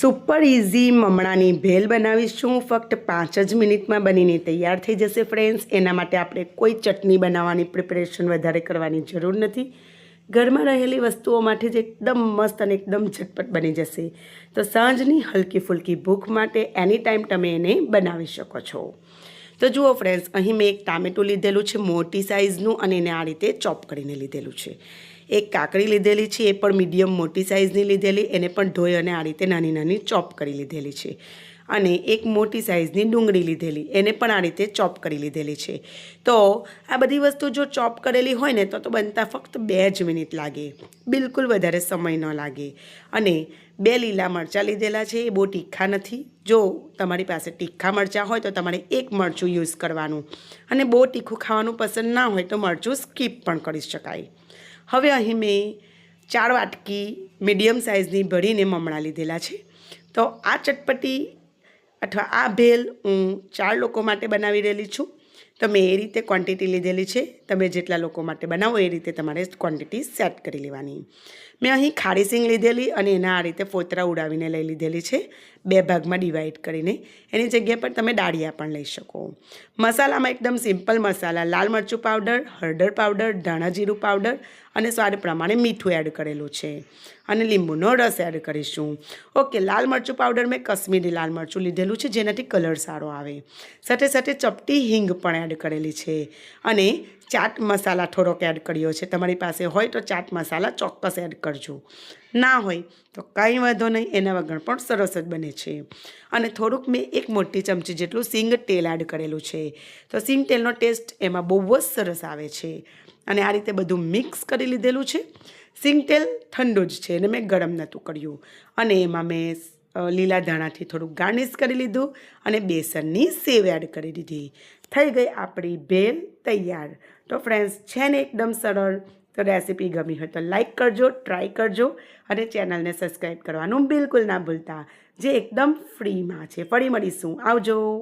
Super easy મમણાની bhel બનાવીશું. ફક્ત પાંચ જ મિનિટમાં બનીને તૈયાર થઈ જશે ફ્રેન્ડ્સ. એના માટે આપણે કોઈ ચટણી બનાવવાની પ્રિપરેશન વધારે કરવાની જરૂર નથી. ઘરમાં રહેલી વસ્તુઓ માટે જ એકદમ મસ્ત અને એકદમ ઝટપટ બની જશે. તો સાંજની હલકી ફુલકી ભૂખ માટે એની ટાઈમ તમે એને બનાવી શકો છો. તો જુઓ ફ્રેન્ડ્સ, અહીં મેં એક ટામેટું લીધેલું છે, મોટી સાઇઝનું અને એને આ રીતે ચોપ કરીને લીધેલું છે. એક કાકડી લીધેલી છે, એ પણ મીડિયમ મોટી સાઇઝની લીધેલી, એને પણ ધોઈ અને આ રીતે નાની નાની ચોપ કરી લીધેલી છે. અને એક મોટી સાઇઝની ડુંગળી લીધેલી, એને પણ આ રીતે ચોપ કરી લીધેલી છે. તો આ બધી વસ્તુ જો ચોપ કરેલી હોય ને, તો તો બનતા ફક્ત બે જ મિનિટ લાગે. બિલકુલ વધારે સમય ન લાગે. અને બે લીલા મરચાં લીધેલા છે, એ બહુ તીખા નથી. જો તમારી પાસે તીખા મરચાં હોય, તો તમારે એક મરચું યુઝ કરવાનું. અને બહુ તીખું ખાવાનું પસંદ ના હોય, તો મરચું સ્કીપ પણ કરી શકાય. હવે અહીં મેં ચાર વાટકી મીડિયમ સાઇઝની ભરીને મમણા લીધેલા છે. તો આ ચટપટી અથવા આ ભેલ હું ચાર લોકો માટે બનાવી રહેલી છું. તો મેં એ રીતે ક્વોન્ટિટી લીધેલી છે, તમે જેટલા લોકો માટે બનાવો એ રીતે તમારે ક્વોન્ટિટી સેટ કરી લેવાની. મેં અહીં ખારી સિંગ લીધેલી અને એના આ રીતે ફોતરા ઉડાવીને લઈ લીધેલી છે, બે ભાગમાં ડિવાઈડ કરીને. એની જગ્યા પર તમે દાળિયા પણ લઈ શકો. મસાલામાં એકદમ સિમ્પલ મસાલા, લાલ મરચું પાવડર હળદર પાવડર ધાણા જીરું પાવડર અને સ્વાદ પ્રમાણે મીઠું એડ કરેલું છે. અને લીંબુનો રસ એડ કરીશું. ઓકે, લાલ મરચું પાવડર મેં કશ્મીરી લાલ મરચું લીધેલું છે, જેનાથી કલર સારો આવે. સાથે સાથે ચપટી હિંગ પણ એડ કરેલી છે. અને ચાટ મસાલા થોડોક એડ કર્યો છે. તમારી પાસે હોય તો ચાટ મસાલા ચોક્કસ એડ કરજો. ના હોય તો કાંઈ વાંધો નહીં, એના વગર પણ સરસ જ બને છે. અને થોડુંક મેં એક મોટી ચમચી જેટલું સિંગ તેલ એડ કરેલું છે. તો સિંગ તેલનો ટેસ્ટ એમાં બહુ જ સરસ આવે છે. અને આ રીતે બધું મિક્સ કરી લીધેલું છે. સિંગ તેલ ઠંડુ જ છે અને મેં ગરમ નહોતું કર્યું. અને એમાં મેં લીલા ધાણાથી થોડુંક ગાર્નિશ કરી લીધું અને બેસનની સેવ એડ કરી દીધી. થઈ ગઈ આપણી ભેલ તૈયાર. તો ફ્રેન્ડ્સ છે ને એકદમ સરળ. તો રેસીપી ગમી હોય તો લાઇક કરજો ટ્રાય કરજો અને ચેનલને સબસ્ક્રાઈબ કરવાનું બિલકુલ ના ભૂલતા. જે એકદમ ફ્રીમાં છે. ફરી મળીશું. આવજો.